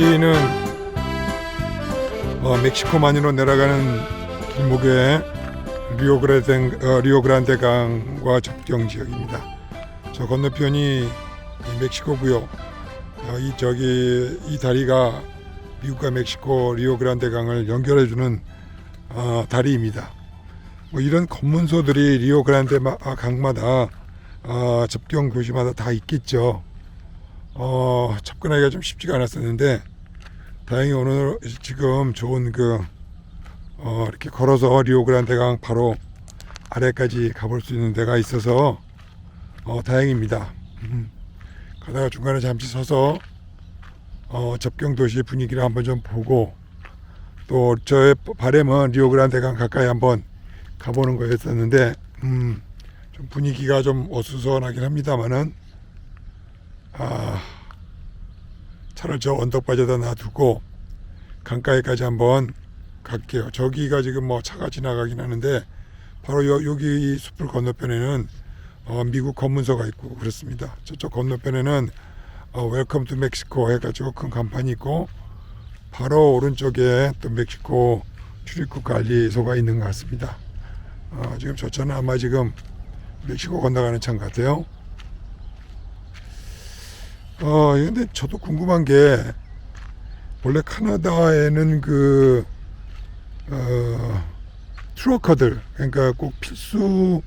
여기는 어, 멕시코 만으로 내려가는 길목에 리오그라덴, 어, 리오그란데 강과 접경 지역입니다. 저 건너편이 이 멕시코고요. 어, 이 저기 이 다리가 미국과 멕시코 리오그란데 강을 연결해주는 어, 다리입니다. 뭐 이런 검문소들이 리오그란데 마- 아, 강마다 어, 접경 도시마다 다 있겠죠. 어, 접근하기가 좀 쉽지가 않았었는데 다행히 오늘 지금 좋은 그 어, 이렇게 걸어서 리오그란데 강 바로 아래까지 가볼 수 있는 데가 있어서 어, 다행입니다. 음. 가다가 중간에 잠시 서서 어, 접경 도시 분위기를 한번 좀 보고 또 저의 바램은 리오그란데 강 가까이 한번 가보는 거였었는데 음, 좀 분위기가 좀 어수선하긴 합니다만은 아, 차를 저 언덕 바지에다 놔두고 강가에까지 한번 갈게요. 저기가 지금 뭐 차가 지나가긴 하는데 바로 여, 여기 이 숲을 건너편에는 어, 미국 검문소가 있고 그렇습니다. 저쪽 건너편에는 어, 웰컴 투 멕시코 해가지고 큰 간판이 있고 바로 오른쪽에 또 멕시코 출입국 관리소가 있는 것 같습니다. 어, 지금 저 차는 아마 지금 멕시코 건너가는 것 같아요. 어, 근데 저도 궁금한 게 원래 카나다에는 그 어, 트러커들 그러니까 꼭 필수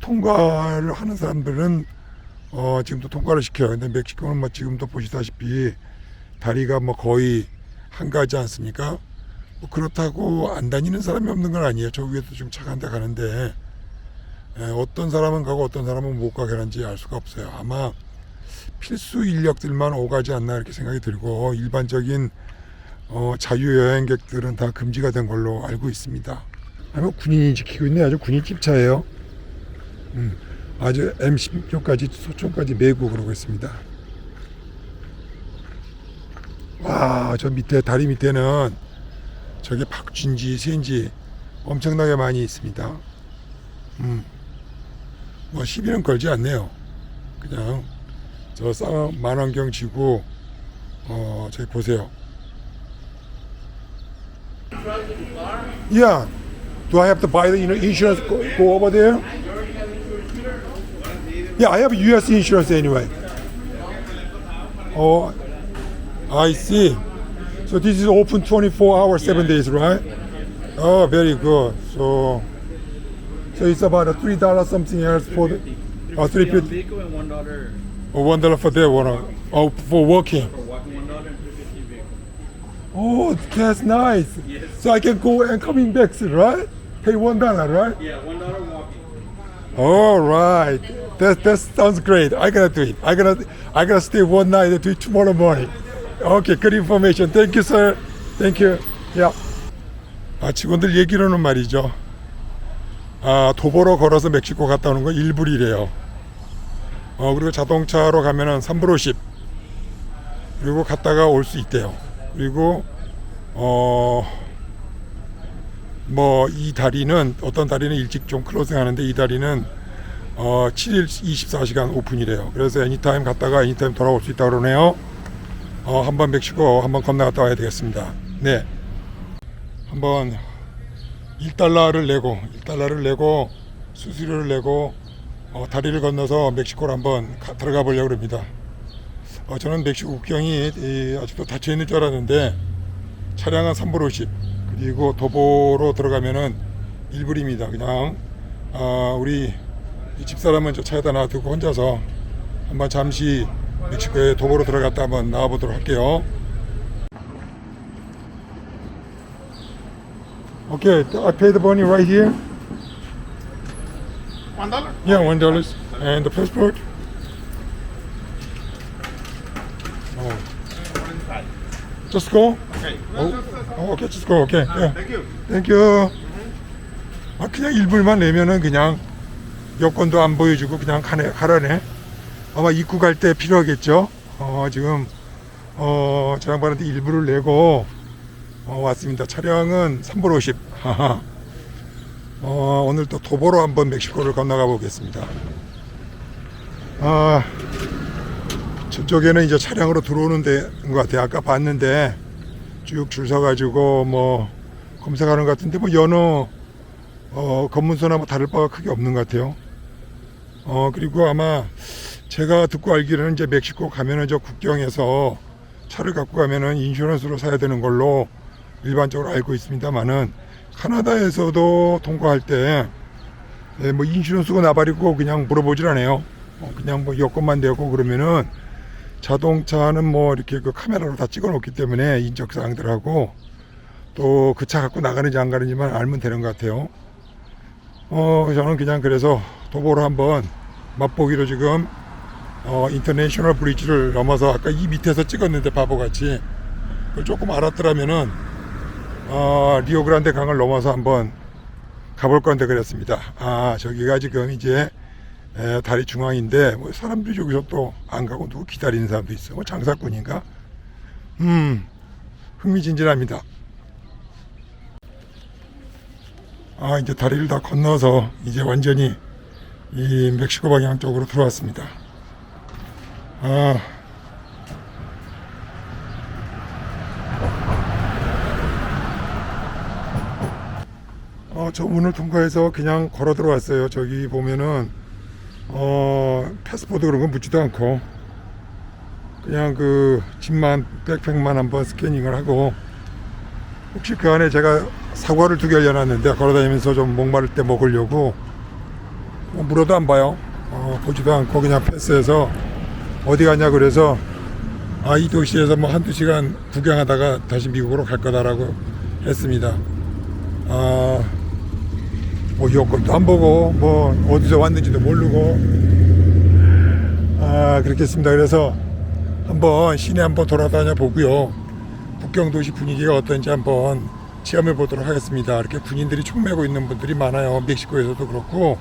통과를 하는 사람들은 어, 지금도 통과를 시켜요. 근데 멕시코는 뭐 지금도 보시다시피 다리가 뭐 거의 한가하지 않습니까? 뭐 그렇다고 안 다니는 사람이 없는 건 아니에요. 저 위에도 지금 차가 한 대 가는데 에, 어떤 사람은 가고 어떤 사람은 못 가게 하는지 알 수가 없어요. 아마 필수 인력들만 오가지 않나 이렇게 생각이 들고 일반적인 어, 자유여행객들은 다 금지가 된 걸로 알고 있습니다. 아마 군인이 지키고 있네. 아주 군인 집차예요. 음, 아주 M16까지 소총까지 메고 그러고 있습니다. 와, 저 밑에 다리 밑에는 저게 박쥐인지 새인지 엄청나게 많이 있습니다. 음, 뭐 시비는 걸지 않네요. 그냥 저 쌍, 만환경 지구 어 저기 보세요. Yeah. Do I have to buy the you know, insurance? Go, go over there. Yeah, I have U.S. insurance anyway. Oh, I see. So this is open 24 hours, seven days, right? Oh, very good. So, so it's about a three dollar something else for the, oh, three Three on fifty. One dollar Oh, for that one. Oh, for walking. for walking, one dollar and three fifty vehicle. Oh, that's nice. Yes. So I can go and coming back, right? Pay one dollar, right? Yeah, one dollar walking. All right. That that sounds great. I gotta do it. I gotta I gotta stay one night and do it tomorrow morning. Okay, good information. Thank you, sir. Thank you. Yeah. 아 직원들 얘기로는 말이죠. 아 도보로 걸어서 멕시코 갔다 오는 건 1불이래요. 어 그리고 자동차로 가면은 3불 50. 그리고 갔다가 올 수 있대요. 그리고 어. 뭐 이 다리는 어떤 다리는 일찍 좀 클로징 하는데 이 다리는 어 7일 24시간 오픈이래요. 그래서 애니타임 갔다가 애니타임 돌아올 수 있다고 그러네요. 어 한번 멕시코 한번 건너갔다 와야 되겠습니다. 네. 한번 1달러를 내고 1달러를 내고 수수료를 내고 어, 다리를 건너서 멕시코로 한번 가- 들어가 보려고 합니다. 어, 저는 멕시코 국경이 이, 아직도 닫혀 있는 줄 알았는데 차량은 3불 50 그리고 도보로 들어가면은 1불입니다. 그냥 아, 우리 이 집사람은 저 차에다 놔두고 혼자서 한번 잠시 멕시코에 도보로 들어갔다 한번 나와보도록 할게요. Okay, I pay the money right here. One dollar? Yeah, one dollars. And the passport? Oh. Just go? Okay. Oh, oh, okay, just go. Okay. Yeah. Thank you. 땡큐. 아 그냥 일불만 내면은 그냥 여권도 안 보여주고 그냥 가네 가라네. 아마 입구 갈 때 필요하겠죠. 어 지금 어 저 양반한테 일불을 내고 어, 왔습니다. 차량은 3불 50. 하하. 어 오늘 또 도보로 한번 멕시코를 건너가 보겠습니다. 아 저쪽에는 이제 차량으로 들어오는 데인 것 같아요. 아까 봤는데 쭉 줄 서가지고 뭐 검색하는 것 같은데 뭐 여느 어, 검문소나 뭐 다를 바가 크게 없는 것 같아요. 어 그리고 아마 제가 듣고 알기로는 이제 멕시코 가면은 저 국경에서 차를 갖고 가면은 인슈런스로 사야 되는 걸로 일반적으로 알고 있습니다만은 카나다에서도 통과할 때 예, 뭐 인슈런스가 나발이고 그냥 물어보질 않아요. 어, 그냥 뭐 여권만 내고 그러면은 자동차는 뭐 이렇게 그 카메라로 다 찍어 놓기 때문에 인적 사항들하고 또 그 차 갖고 나가는지 안 가는지만 알면 되는 것 같아요. 어, 저는 그냥 그래서 도보로 한번 맛보기로 지금 어, 인터내셔널 브리지를 넘어서 아까 이 밑에서 찍었는데 바보같이 그걸 조금 알았더라면은 어, 리오그란데 강을 넘어서 한번 가볼 건데 그랬습니다. 아 저기가 지금 이제 에, 다리 중앙인데 뭐 사람들이 저기서 또 안 가고 누구 기다리는 사람도 있어. 뭐 장사꾼인가? 음 흥미진진합니다. 아 이제 다리를 다 건너서 이제 완전히 이 멕시코 방향 쪽으로 들어왔습니다. 아 어, 저 문을 통과해서 그냥 걸어 들어왔어요. 저기 보면은 어, 패스포드 그런 거 묻지도 않고 그냥 그 짐만 백팩만 한번 스캐닝을 하고 혹시 그 안에 제가 사과를 두 개 열려놨는데 걸어다니면서 좀 목마를 때 먹으려고 뭐 물어도 안 봐요. 어, 보지도 않고 그냥 패스해서 어디 가냐 그래서 아 이 도시에서 뭐 한두 시간 구경하다가 다시 미국으로 갈 거다라고 했습니다. 아, 뭐 여권도 안 보고 뭐 어디서 왔는지도 모르고 아 그렇겠습니다. 그래서 한번 시내 한번 돌아다녀 보고요. 국경 도시 분위기가 어떤지 한번 체험해 보도록 하겠습니다. 이렇게 군인들이 총 메고 있는 분들이 많아요. 멕시코에서도 그렇고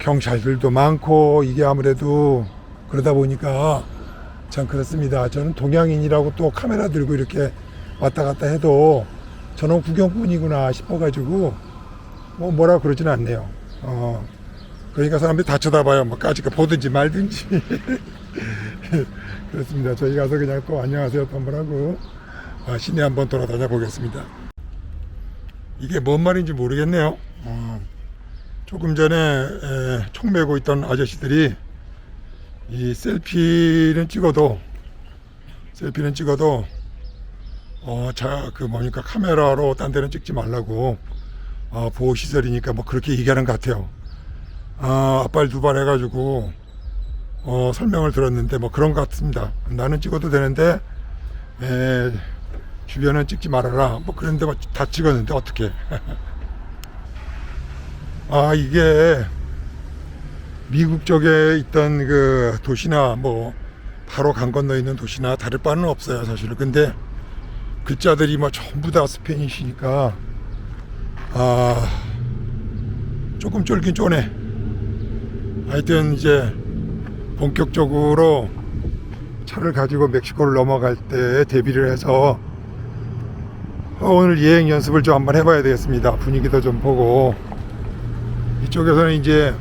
경찰들도 많고 이게 아무래도 그러다 보니까 참 그렇습니다. 저는 동양인이라고 또 카메라 들고 이렇게 왔다 갔다 해도 저는 구경꾼이구나 싶어가지고 뭐 뭐라 그러진 않네요. 어, 그러니까 사람들이 다 쳐다봐요. 뭐 까짓거 보든지 말든지. 그렇습니다. 저희 가서 그냥 또 안녕하세요 또 한번 하고 아, 시내 한번 돌아다녀 보겠습니다. 이게 뭔 말인지 모르겠네요. 어, 조금 전에 에, 총 메고 있던 아저씨들이 이 셀피는 찍어도 셀피는 찍어도 어, 자, 그 뭐니까 카메라로 딴 데는 찍지 말라고 어, 보호 시설이니까 뭐 그렇게 얘기하는 것 같아요. 아, 앞발 두발 해가지고 어, 설명을 들었는데 뭐 그런 것 같습니다. 나는 찍어도 되는데 에, 주변은 찍지 말아라. 뭐 그런데 뭐다 찍었는데 어떻게? 아 이게 미국 쪽에 있던 그 도시나 뭐 바로 강 건너 있는 도시나 다를 바는 없어요 사실은. 근데 글자들이 뭐 전부 다 스페니시니까 아 조금 쫄긴 쫄네. 하여튼 이제 본격적으로 차를 가지고 멕시코를 넘어갈 때 대비를 해서 어, 오늘 여행 연습을 좀 한번 해봐야 되겠습니다. 분위기도 좀 보고 이쪽에서는 이제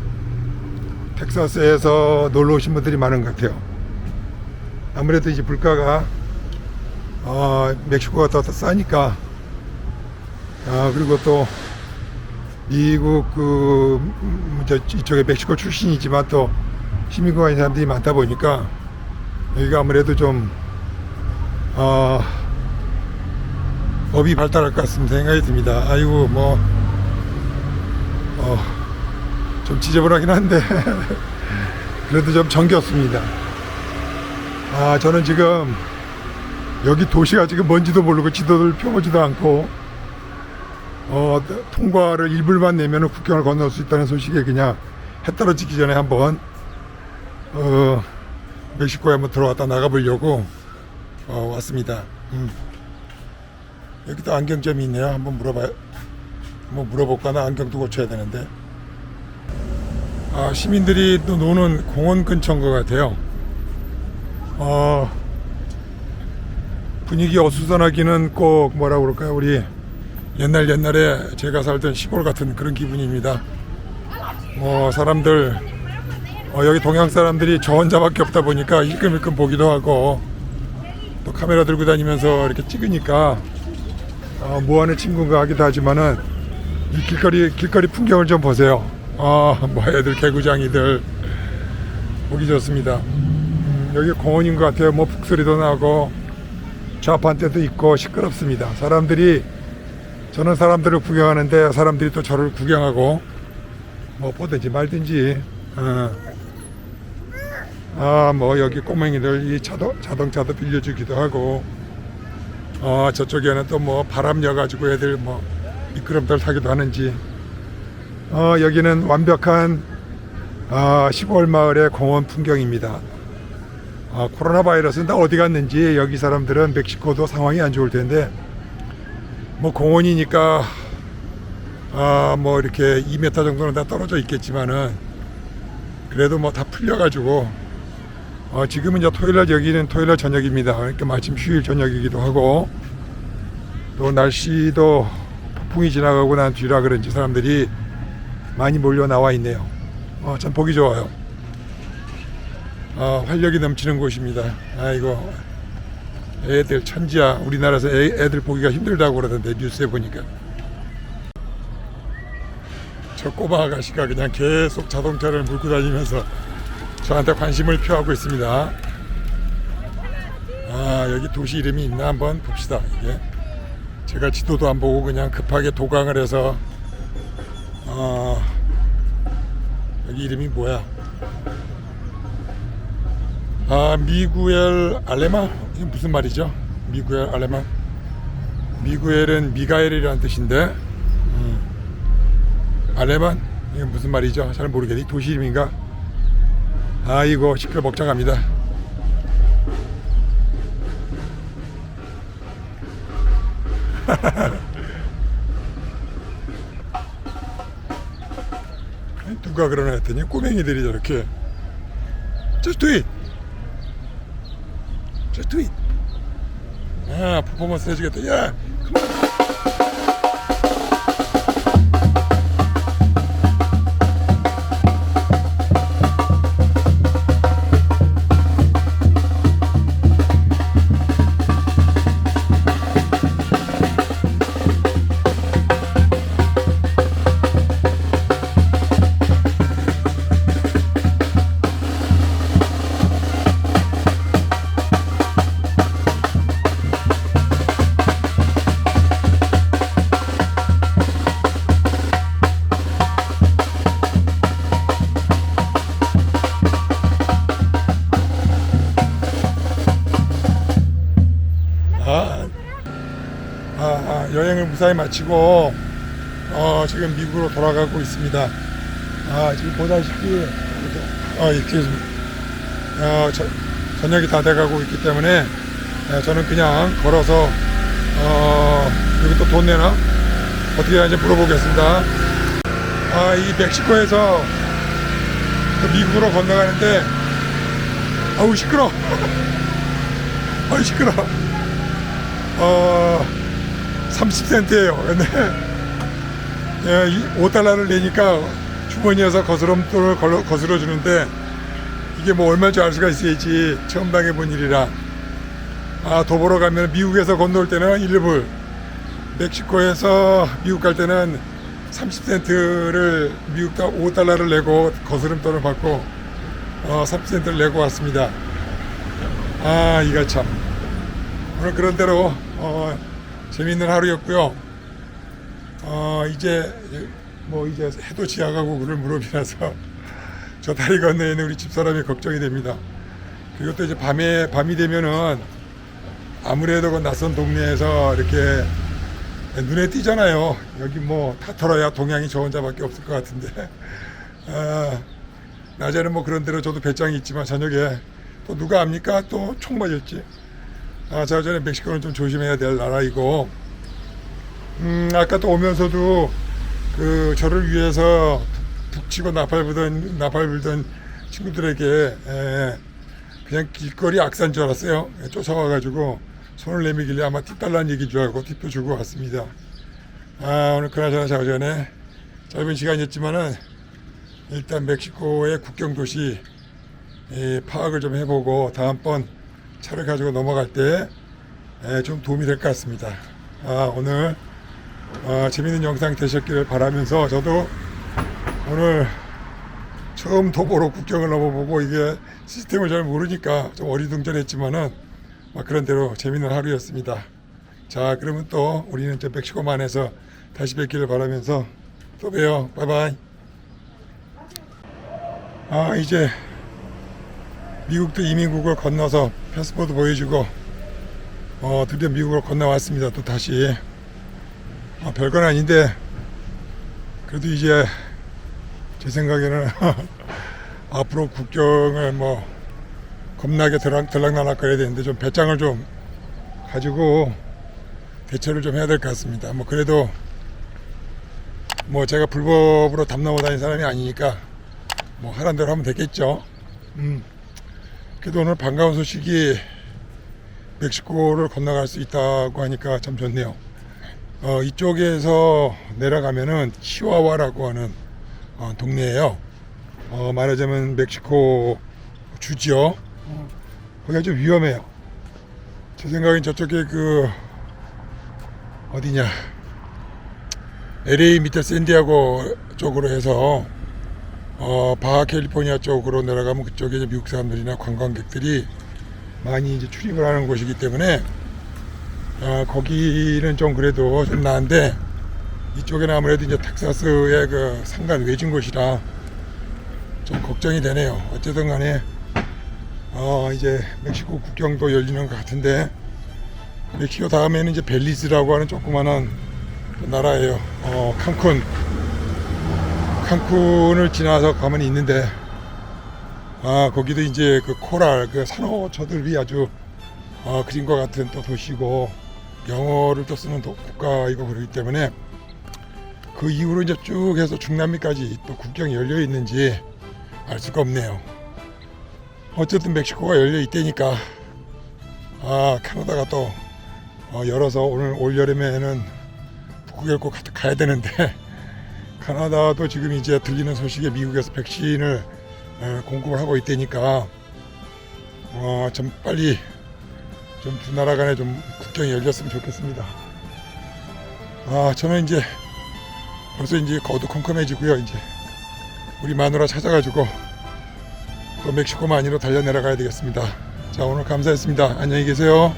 텍사스에서 놀러 오신 분들이 많은 것 같아요. 아무래도 이제 물가가 어, 멕시코가 더, 더 싸니까 아, 그리고 또 미국 그 음, 저, 이쪽에 멕시코 출신이지만 또 시민국가 인 사람들이 많다 보니까 여기가 아무래도 좀 어, 법이 발달할 것 같습니다 생각이 듭니다. 아이고 뭐 어, 좀 지저분하긴 한데 그래도 좀 정겹습니다. 아 저는 지금 여기 도시가 지금 뭔지도 모르고 지도를 펴보지도 않고 어, 통과를 일불만 내면 국경을 건널 수 있다는 소식에 그냥 해 떨어지기 전에 한번 어, 멕시코에 한번 들어왔다 나가보려고 어, 왔습니다. 음. 여기도 안경점이 있네요. 한번 물어봐요. 뭐 물어볼까? 나 안경도 고쳐야 되는데. 아, 시민들이 또 노는 공원 근처인 것 같아요. 어, 분위기 어수선하기는 꼭 뭐라 그럴까요? 우리 옛날 옛날에 제가 살던 시골 같은 그런 기분입니다. 뭐 사람들 어, 여기 동양 사람들이 저 혼자밖에 없다 보니까 일끔일끔 보기도 하고 또 카메라 들고 다니면서 이렇게 찍으니까 어, 뭐하는 친구인가 하기도 하지만은 이 길거리 길거리 풍경을 좀 보세요. 아, 뭐 애들 개구장이들 보기 좋습니다. 음, 여기 공원인 것 같아요. 뭐 북소리도 나고 좌판대도 있고 시끄럽습니다. 사람들이 저는 사람들을 구경하는데 사람들이 또 저를 구경하고 뭐 보든지 말든지 어. 아뭐 여기 꼬맹이들 이 자동, 자동차도 빌려주기도 하고 어 저쪽에는 또 뭐 바람 여 가지고 애들 뭐 미끄럼틀 타기도 하는지 어 여기는 완벽한 아 시골 마을의 공원 풍경입니다. 아, 코로나 바이러스는 다 어디 갔는지 여기 사람들은 멕시코도 상황이 안 좋을 텐데 뭐 공원이니까 아 뭐 이렇게 2m 정도는 다 떨어져 있겠지만은 그래도 뭐 다 풀려가지고 어, 지금은 이제 토요일날 여기는 토요일날 저녁입니다. 그러니까 마침 휴일 저녁이기도 하고 또 날씨도 폭풍이 지나가고 난 뒤라 그런지 사람들이 많이 몰려 나와 있네요. 어, 참 보기 좋아요. 아, 활력이 넘치는 곳입니다. 아이고 애들 천지야. 우리나라에서 애, 애들 보기가 힘들다고 그러던데 뉴스에 보니까. 저 꼬마 아가씨가 그냥 계속 자동차를 몰고 다니면서 저한테 관심을 표하고 있습니다. 아 여기 도시 이름이 있나 한번 봅시다. 이게 제가 지도도 안 보고 그냥 급하게 도강을 해서 어, 여기 이름이 뭐야? 아 미구엘 알레마 이게 무슨 말이죠? 미구엘 알레마 미구엘은 미가엘이라는 뜻인데 음. 알레만 이게 무슨 말이죠? 잘 모르겠네 도시 이름인가? 아이고 시끌 먹장합니다. 누가 그러나 했더니 꼬맹이들이 저렇게 Just do it. Just do it. 아 퍼포먼 아, 아, 아, 여행을 무사히 마치고 어, 지금 미국으로 돌아가고 있습니다. 아, 지금 보다시피 어, 이렇게 좀, 어, 저, 저녁이 다 돼가고 있기 때문에 예, 저는 그냥 걸어서 어, 여기 또 돈 내나 어떻게 하는지 물어보겠습니다. 아, 이 멕시코에서 또 미국으로 건너가는데 아우 시끄러. 아우 시끄러. 어, 30센트예요. 근데 예, 5달러를 내니까 주머니에서 거스름돈을 거스러 주는데 이게 뭐 얼마인 줄알 수가 있어야지 처음 당해본 일이라. 아 도보로 가면 미국에서 건너올 때는 1불 멕시코에서 미국 갈 때는 30센트를 미국 5달러를 내고 거스름돈을 받고 어, 30센트를 내고 왔습니다. 아 이거 참. 오늘 그런 대로 어, 재미있는 하루였고요. 어, 이제 뭐 이제 해도 지나가고 그럴 무렵이라서 저 다리 건너에 있는 우리 집사람이 걱정이 됩니다. 그리고 또 이제 밤에 밤이 되면은 아무래도 그 낯선 동네에서 이렇게 눈에 띄잖아요. 여기 뭐 다 털어야 동양이 저 혼자밖에 없을 것 같은데 아, 낮에는 뭐 그런 대로 저도 배짱이 있지만 저녁에 또 누가 압니까? 또 총 맞을지. 아, 자 전에 멕시코는 좀 조심해야 될 나라이고, 음, 아까 또 오면서도 그 저를 위해서 북치고 나팔 불던 나팔 불던 친구들에게 에, 그냥 길거리 악산 줄 알았어요. 예, 쫓아와가지고 손을 내밀길래 아마 팁 달라는 얘기인 줄 알고 팁도 주고 왔습니다. 아, 오늘 그나저나 자 전에 짧은 시간이었지만은 일단 멕시코의 국경 도시 예, 파악을 좀 해보고 다음번 차를 가지고 넘어갈 때 좀 도움이 될 것 같습니다. 아, 오늘 아, 재밌는 영상 되셨기를 바라면서 저도 오늘 처음 도보로 국경을 넘어보고 이게 시스템을 잘 모르니까 좀 어리둥절했지만은 막 그런 대로 재밌는 하루였습니다. 자, 그러면 또 우리는 저 멕시코만에서 다시 뵙기를 바라면서 또 봬요. 바이바이. 아, 이제 미국도 이민국을 건너서 패스포트 보여주고 어, 드디어 미국을 건너왔습니다. 또 다시. 아, 별건 아닌데 그래도 이제 제 생각에는 앞으로 국경을 뭐 겁나게 들락, 들락날락 거려야 되는데 좀 배짱을 좀 가지고 대처를 좀 해야 될 것 같습니다. 뭐 그래도 뭐 제가 불법으로 담 넘어 다닌 사람이 아니니까 뭐 하란 대로 하면 되겠죠. 음. 그래도 오늘 반가운 소식이 멕시코를 건너갈 수 있다고 하니까 참 좋네요. 어, 이쪽에서 내려가면은 치와와라고 하는 어, 동네예요. 어, 말하자면 멕시코 주지요. 어, 거기가 좀 위험해요. 제 생각엔 저쪽에 그 어디냐 LA 밑에 샌디아고 쪽으로 해서 어, 바하 캘리포니아 쪽으로 내려가면 그쪽에 이제 미국 사람들이나 관광객들이 많이 이제 출입을 하는 곳이기 때문에 아, 거기는 좀 그래도 좀 나은데 이쪽에는 아무래도 이제 텍사스의 그 상간 외진 곳이라 좀 걱정이 되네요. 어쨌든 간에 어, 이제 멕시코 국경도 열리는 것 같은데 멕시코 다음에는 이제 벨리즈라고 하는 조그마한 나라예요. 어, 칸쿤. 칸쿤을 지나서 가면 있는데 아 거기도 이제 그 코랄 그 산호초들이 아주 어, 그림과 같은 또 도시고 영어를 또 쓰는 도- 국가이고 그러기 때문에 그 이후로 이제 쭉 해서 중남미까지 또 국경이 열려 있는지 알 수가 없네요. 어쨌든 멕시코가 열려 있다니까 아 캐나다가 또 어, 열어서 오늘 올 여름에는 북극을 꼭 가- 가야 되는데 캐나다도 지금 이제 들리는 소식에 미국에서 백신을 어, 공급을 하고 있다니까 어, 좀 빨리 좀 두 나라 간에 좀 국경이 열렸으면 좋겠습니다. 아 저는 이제 벌써 이제 거두컴컴해지고요 이제 우리 마누라 찾아가지고 또 멕시코 만이로 달려 내려가야 되겠습니다. 자 오늘 감사했습니다. 안녕히 계세요.